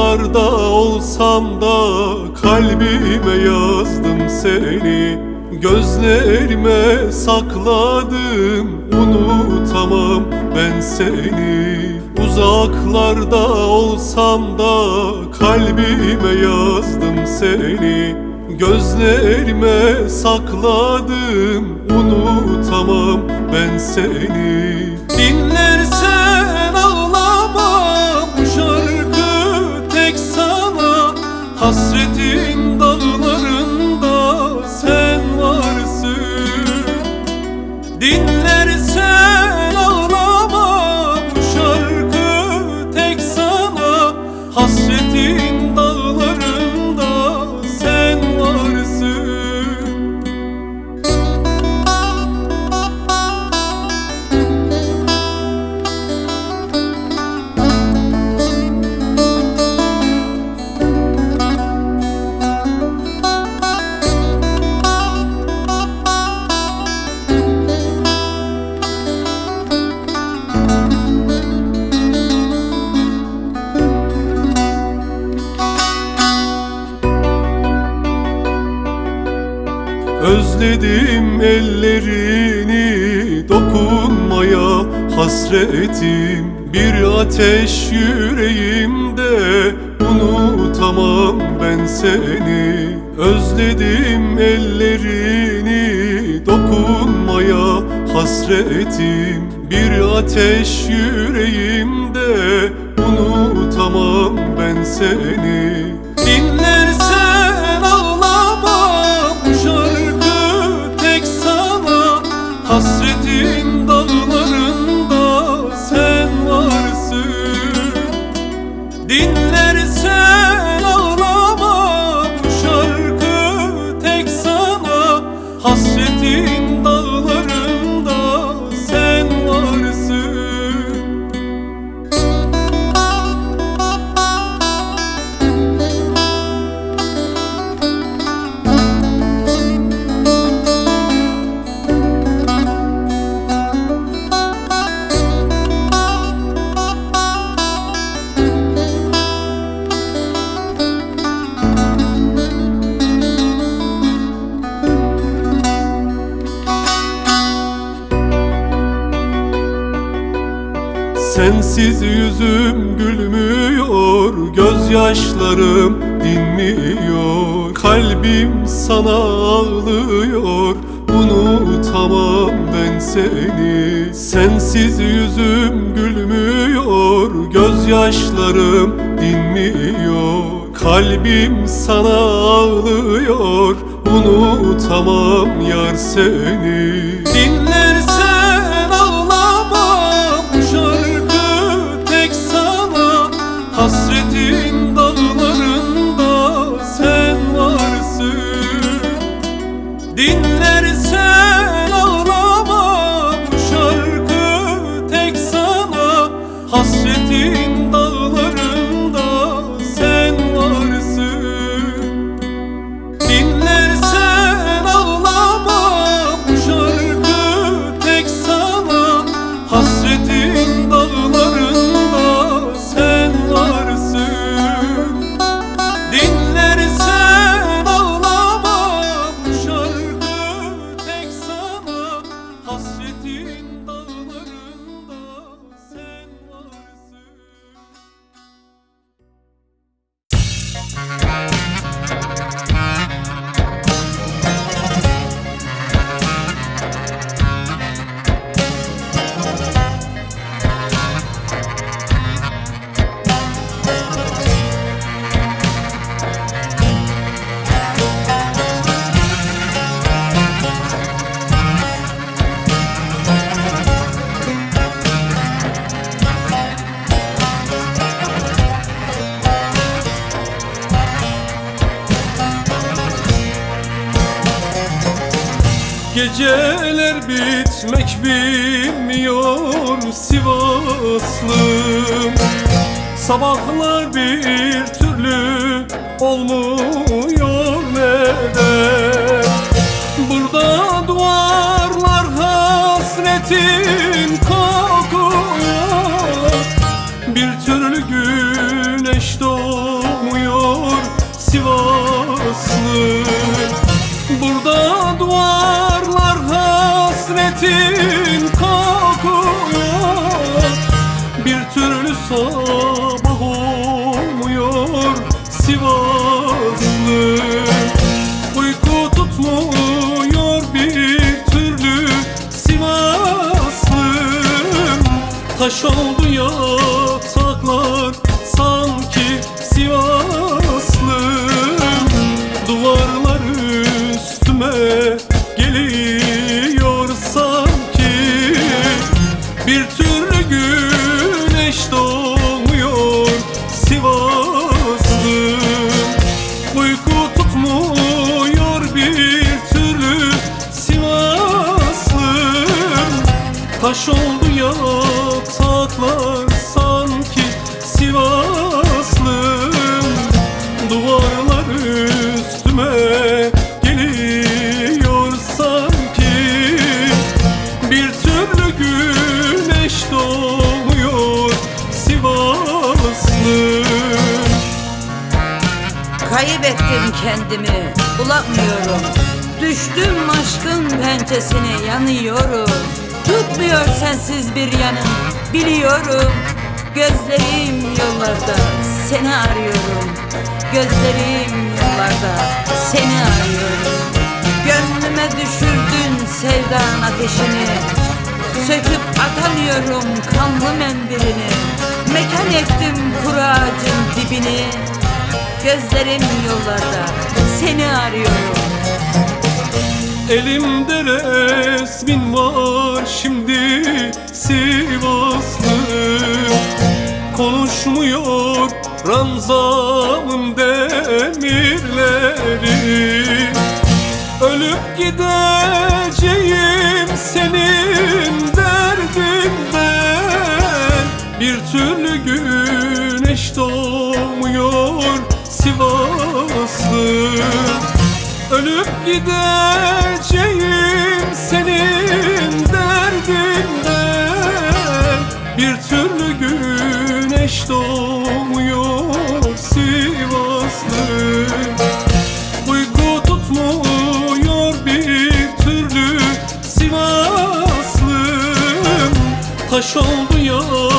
Uzaklarda olsam da kalbime yazdım seni. Gözlerime sakladım unutamam ben seni. Uzaklarda olsam da kalbime yazdım seni. Gözlerime sakladım unutamam ben seni. Dinlersen Özledim ellerini dokunmaya hasretim. Bir ateş yüreğimde unutamam ben seni. Özledim ellerini dokunmaya hasretim. Bir ateş yüreğimde unutamam ben seni yüzüm gülmüyor Gözyaşlarım dinmiyor. Kalbim sana ağlıyor Unutamam ben seni. Sensiz yüzüm gülmüyor Gözyaşlarım dinmiyor. Kalbim sana ağlıyor Unutamam yar seni. Dinlersen Hasretin bilmiyor Sivaslım. Sabahlar bir türlü olmuyor neden? Burada duvarlar hasretin kokuyor. Bir türlü güneş doğmuyor Sivaslı Burada duvarlar hasretin kokuyor Bir türlü sabah olmuyor. Sivaslı Uyku tutmuyor bir türlü Sivaslım Taş oldu yataklar güneş doğmuyor Sivaslım güneş doğmuyor Sivaslım Kaybettim kendimi, bulamıyorum. Düştüm aşkın pençesine yanıyorum. Tutmuyor sensiz bir yanım, biliyorum. Gözlerim yollarda, seni arıyorum. Gözlerim yollarda, seni arıyorum. Gönlüme düşürdün sevdan ateşini Söküp atamıyorum kanlı mendirini Mekan ettim kuru ağacın dibini. Gözlerim yollarda seni arıyorum. Elimde resmin var şimdi Sivaslı. Konuşmuyor ranzamın demirleri. Ölüp gideceğim senin türlü güneş doğmuyor Sivaslı. Ölüp gideceğim senin derdinden. Bir türlü güneş doğmuyor Sivaslı. Uyku tutmuyor bir türlü Sivaslım. Taş oldu yataklar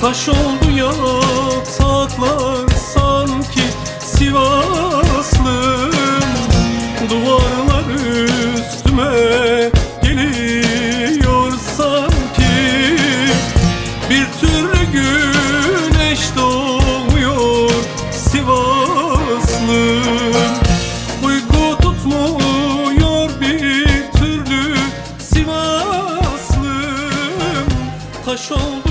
Taş oldu yataklar sanki Sivaslım Duvarlar üstüme geliyor sanki. Bir türlü güneş doğmuyor Sivaslım Uyku tutmuyor bir türlü Sivaslım Taş oldu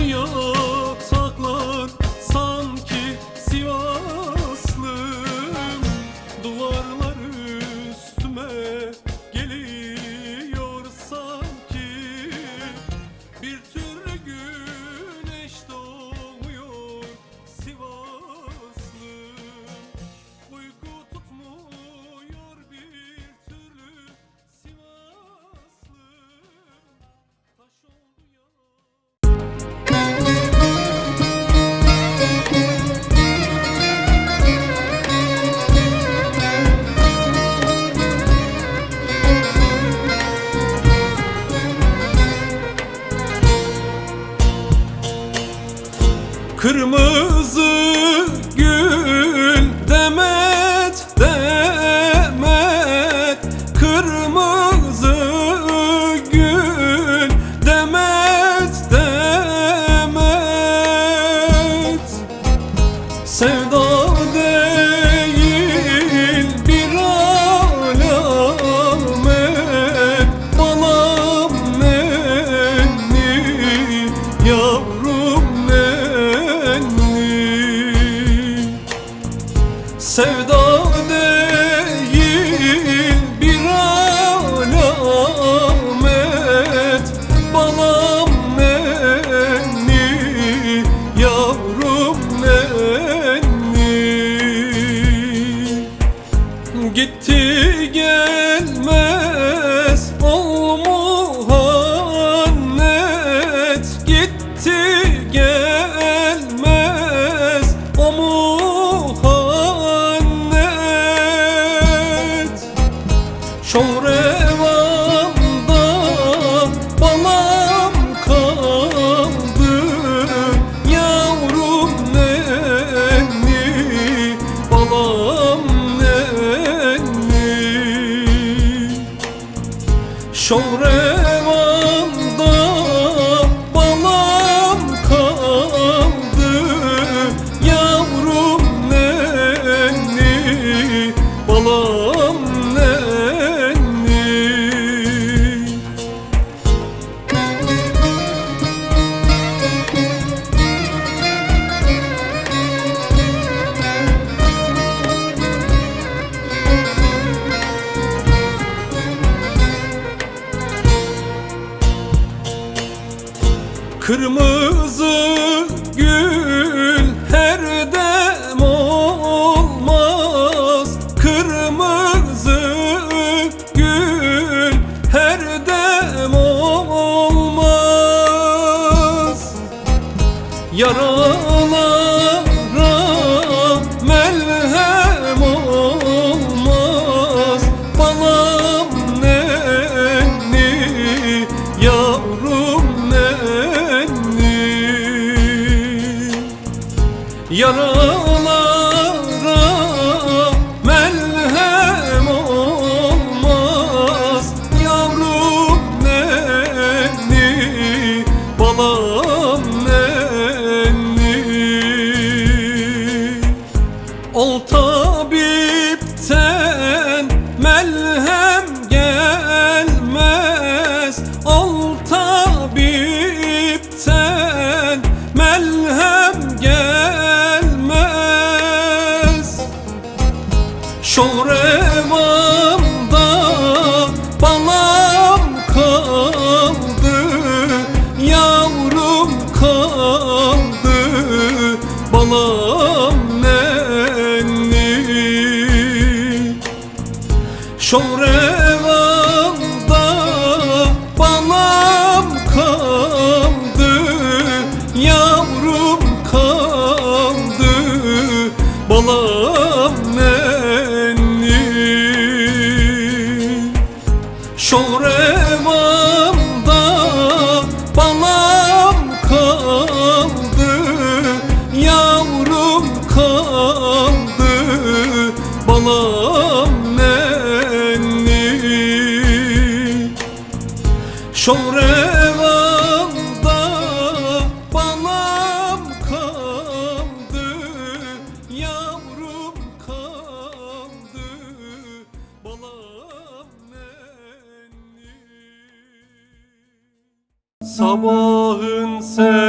Yaralara Sabahın seherinde